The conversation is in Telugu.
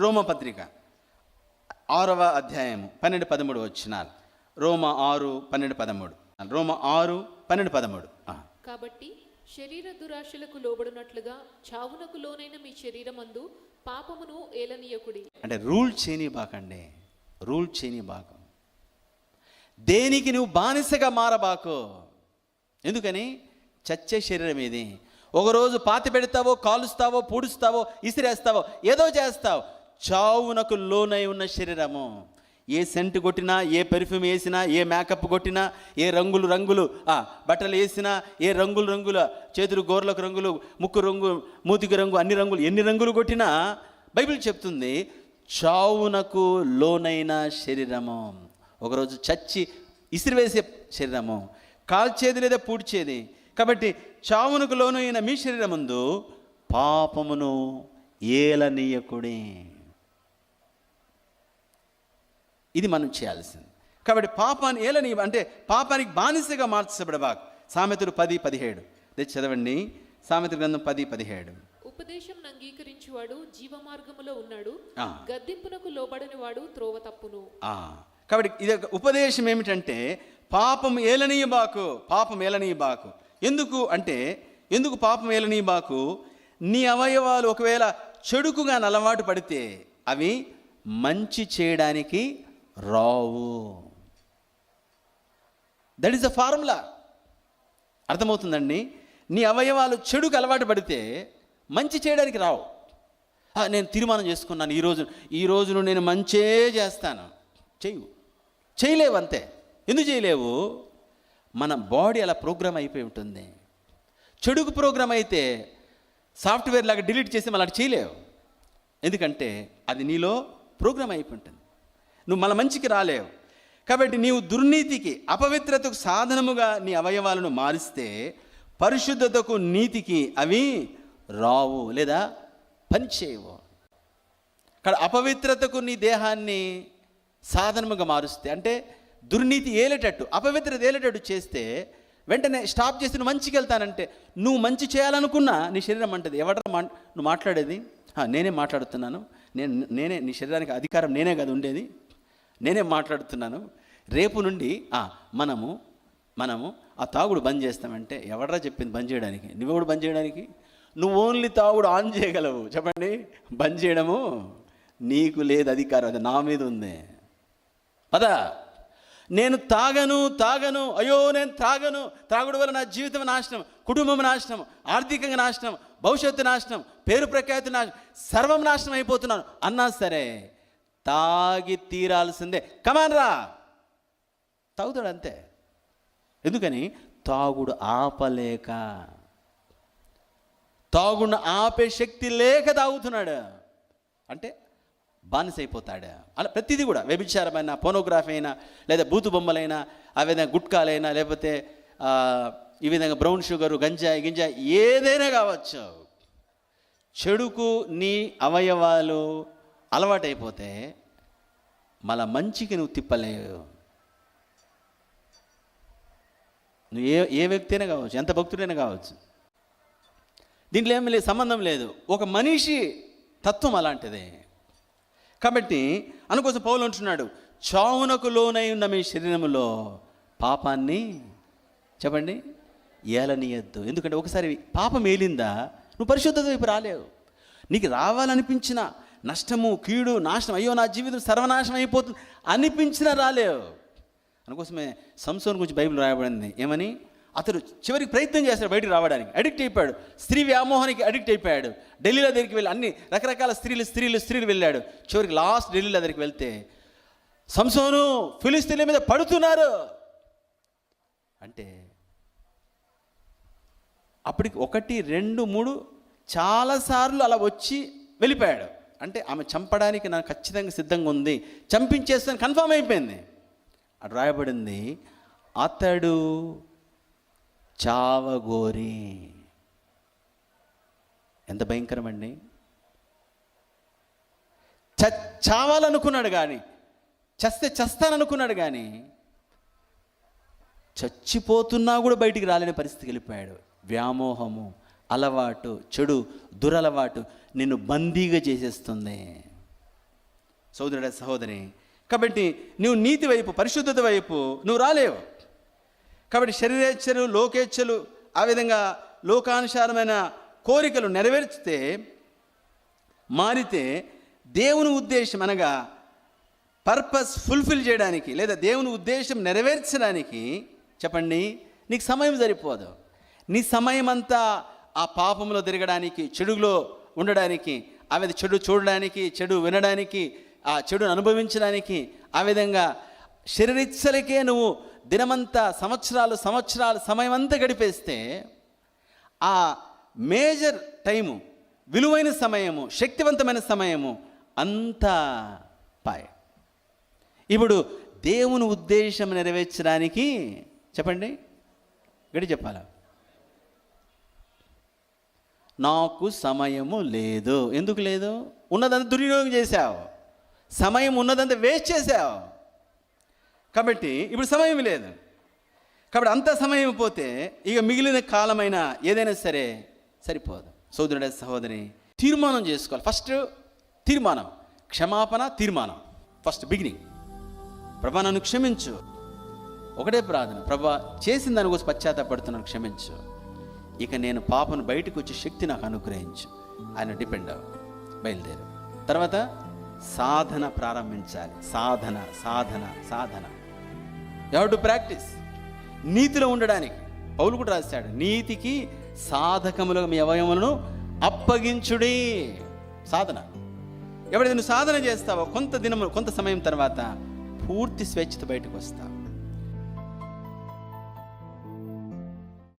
రోమపత్రిక ఆరవ అధ్యాయము పన్నెండు పదమూడు వచ్చినారు రోమ ఆరు పన్నెండు పదమూడు. రోమ ఆరు పన్నెండు పదమూడు. కాబట్టి శరీర దురాశలకు లోబడినట్లుగా చావునకు లోనైన మీ శరీరమందు పాపమును ఏలనీయకుడి. అంటే రూల్ చేయని బాకండి. రూల్ చేయని బాకు. దేనికి నువ్వు బానిసగా మారబాకు? ఎందుకని? చచ్చే శరీరం ఇది ఒకరోజు పాతి పెడతావో కాలుస్తావో పూడుస్తావో ఇసిరేస్తావో ఏదో చేస్తావు. చావునకు లోనై ఉన్న శరీరము. ఏ సెంట్ కొట్టినా ఏ పెర్ఫ్యూమ్ వేసినా ఏ మేకప్ కొట్టినా ఏ రంగులు రంగులు బట్టలు వేసినా ఏ రంగులు రంగుల చేతులు గోర్లకు రంగులు ముక్కు రంగు మూతికి రంగు అన్ని రంగులు ఎన్ని రంగులు కొట్టినా బైబిల్ చెప్తుంది చావునకు లోనైన శరీరము. ఒకరోజు చచ్చి ఇసిరివేసే శరీరము. కాల్చేది లేదా పూడ్చేది? కాబట్టి చావునకు లోనైన మీ శరీరముందు పాపమును ఏలనీయకుడే. ఇది మనం చేయాల్సింది. కాబట్టి పాపాన్ని ఏలని అంటే పాపానికి బానిసగా మార్చబడబాకు సామెతలు పది పదిహేడు. చదవండి. సామెత గ్రంథం పది పదిహేడు. ఉపదేశం అంగీకరించువాడు జీవ మార్గములో ఉన్నాడు. గద్దింపునకు లోబడని వాడు త్రోవ తప్పును. కాబట్టి ఇది ఉపదేశం ఏమిటంటే పాపం ఏలనీయబాకు పాపం ఏలనీయబాకు ఎందుకు అంటే ఎందుకు పాపం ఏలనీయబాకు నీ అవయవాలు ఒకవేళ చెడుకుగా అలవాటు పడితే అవి మంచి చేయడానికి రావు. దట్ ఈస్ ద ఫార్ములా అర్థమవుతుందండి? నీ అవయవాలు చెడుకు అలవాటు పడితే మంచి చేయడానికి రావు. నేను తీర్మానం చేసుకున్నాను ఈరోజు ఈ నేను మంచే చేస్తాను. చేయు చేయలేవు అంతే. ఎందుకు చేయలేవు? మన బాడీ అలా ప్రోగ్రామ్ అయిపోయి ఉంటుంది. చెడుకు ప్రోగ్రామ్ అయితే సాఫ్ట్వేర్ లాగా డిలీట్ చేసి మళ్ళీ చేయలేవు. ఎందుకంటే అది నీలో ప్రోగ్రామ్ అయిపోయి ఉంటుంది. నువ్వు మన మంచికి రాలేవు. కాబట్టి నీవు దుర్నీతికి అపవిత్రతకు సాధనముగా నీ అవయవాలను మారిస్తే పరిశుద్ధతకు నీతికి అవి రావు లేదా పనిచేయవు. ఇక్కడ అపవిత్రతకు నీ దేహాన్ని సాధనముగా మారుస్తే అంటే దుర్నీతి ఏలేటట్టు అపవిత్రత ఏలేటట్టు చేస్తే వెంటనే స్టాప్ చేసి నువ్వు మంచికి వెళ్తానంటే నువ్వు మంచి చేయాలనుకున్నా నీ శరీరం అంటది. ఎవడరా మా నువ్వు మాట్లాడేది? నేనే మాట్లాడుతున్నాను. నేను నేనే నీ శరీరానికి అధికారం నేనే కదా ఉండేది. నేనే మాట్లాడుతున్నాను. రేపు నుండి మనము మనము ఆ తాగుడు బంద్ చేస్తామంటే ఎవడరా చెప్పింది బంద్ చేయడానికి? నువ్వెవడు బంద్ చేయడానికి? నువ్వు ఓన్లీ తాగుడు ఆన్ చేయగలవు. చెప్పండి. బంద్ చేయడము నీకు లేదు అధికారం. అది నా మీద ఉంది. పదా. నేను తాగను తాగను. అయ్యో నేను తాగను. తాగుడు వల్ల నా జీవితం నాశనం కుటుంబం నాశనం ఆర్థికంగా నాశనం భవిష్యత్తు నాశనం పేరు ప్రఖ్యాతి నాశనం సర్వం నాశనం అయిపోతున్నాను. అన్నా సరే. తాగి తీరాల్సిందే. కమాన్ రా. తాగుతాడు అంతే. ఎందుకని? తాగుడు ఆపలేక. తాగుడు ఆపే శక్తి లేక తాగుతున్నాడు. అంటే బానిస అయిపోతాడు అలా ప్రతిదీ కూడా వ్యభిచారమైన పోనోగ్రఫీ అయినా లేదా బూతు బొమ్మలైనా ఆ విధంగా గుట్కాలైనా లేకపోతే ఈ విధంగా బ్రౌన్ షుగర్ గంజాయి గింజాయి ఏదైనా కావచ్చు. చెడుకు నీ అవయవాలు అలవాటైపోతే మళ్ళా మంచికి నువ్వు తిప్పలేవు. నువ్వు ఏ ఏ వ్యక్తి అయినా కావచ్చు ఎంత భక్తుడైనా కావచ్చు. దీంట్లో ఏమీ లేదు సంబంధం లేదు. ఒక మనిషి తత్వం అలాంటిదే. కాబట్టి అందుకోసం పౌలు అంటున్నాడు చావునకు లోనై ఉన్న మీ శరీరంలో పాపాన్ని చెప్పండి ఏలనీయద్దు. ఎందుకంటే ఒకసారి పాపం ఏలిందా నువ్వు పరిశుద్ధత వైపు రాలేవు. నీకు రావాలనిపించిన నష్టము కీడు నాశనం అయ్యో నా జీవితం సర్వనాశనం అయిపోతుంది. అనిపించినా రాలేవు. అందుకోసమే సంసోన్ గురించి బైబిల్ రాయబడింది. ఏమని? అతడు చివరికి ప్రయత్నం చేస్తాడు బయటికి రావడానికి. అడిక్ట్ అయిపోయాడు. స్త్రీ వ్యామోహానికి అడిక్ట్ అయిపోయాడు. ఢిల్లీలో దగ్గరికి వెళ్ళి అన్ని రకరకాల స్త్రీలు స్త్రీలు స్త్రీలు వెళ్ళాడు. చివరికి లాస్ట్ ఢిల్లీలో దగ్గరికి వెళ్తే సంసోను ఫిలిస్తీన్ల మీద పడుతున్నారు. అంటే అప్పటికి ఒకటి రెండు మూడు చాలాసార్లు అలా వచ్చి వెళ్ళిపోయాడు. అంటే ఆమె చంపడానికి నాకు ఖచ్చితంగా సిద్ధంగా ఉంది. చంపించేస్తాను కన్ఫామ్ అయిపోయింది. అటు రాయబడింది అతడు చావగోరి. ఎంత భయంకరమండి. చ చావాలనుకున్నాడు కానీ చస్తే చస్తాననుకున్నాడు కానీ చచ్చిపోతున్నా కూడా బయటికి రాలేని పరిస్థితికి వెళ్ళిపోయాడు. వ్యామోహము. అలవాటు చెడు దురలవాటు నిన్ను బందీగా చేసేస్తుంది. సోదరుడ సహోదరి కాబట్టి నువ్వు నీతి వైపు పరిశుద్ధత వైపు నువ్వు రాలేవు. కాబట్టి శరీరేచ్ఛలు లోకేచ్ఛలు ఆ విధంగా లోకానుసారమైన కోరికలు నెరవేర్చితే మారితే దేవుని ఉద్దేశం అనగా పర్పస్ ఫుల్ఫిల్ చేయడానికి లేదా దేవుని ఉద్దేశం నెరవేర్చడానికి చెప్పండి నీకు సమయం సరిపోదు. నీ సమయం అంతా ఆ పాపంలో తిరగడానికి చెడులో ఉండడానికి ఆ విధంగా చెడు చూడడానికి చెడు వినడానికి ఆ చెడును అనుభవించడానికి ఆ విధంగా శరీరిచ్చలకే నువ్వు దినమంతా సంవత్సరాలు సంవత్సరాలు సమయం అంతా గడిపేస్తే ఆ మేజర్ టైము విలువైన సమయము శక్తివంతమైన సమయము అంతా పాయ. ఇప్పుడు దేవుని ఉద్దేశం నెరవేర్చడానికి చెప్పండి? గడి చెప్పాలా? నాకు సమయము లేదు. ఎందుకు లేదు? ఉన్నదంతా దుర్వినియోగం చేశావు. సమయం ఉన్నదంతా వేస్ట్ చేశావు. కాబట్టి ఇప్పుడు సమయం లేదు. కాబట్టి అంత సమయం పోతే ఇక మిగిలిన కాలమైన ఏదైనా సరే సరిపోదు. సోదరుడ సహోదరి తీర్మానం చేసుకోవాలి. ఫస్ట్ తీర్మానం. క్షమాపణ తీర్మానం. First beginning. ప్రభా నన్ను క్షమించు. ఒకటే ప్రార్థన. ప్రభా చేసిన దాని కోసం పశ్చాత్తాపడుతున్నాను. క్షమించు. ఇక నేను పాపను బయటకు వచ్చే శక్తి నాకు అనుగ్రహించు. ఆయన డిపెండ్ అవ్వ. బయలుదేరు. తర్వాత సాధన ప్రారంభించాలి. సాధన సాధన సాధన. యూ టు ప్రాక్టీస్ నీతిలో ఉండడానికి. పౌలు కూడా రాశాడు నీతికి సాధకములుగా మీ అవయములను అప్పగించుడి. సాధన. ఎవరైతే నువ్వు సాధన చేస్తావో కొంత దినము కొంత సమయం తర్వాత పూర్తి స్వేచ్ఛత బయటకు వస్తావు.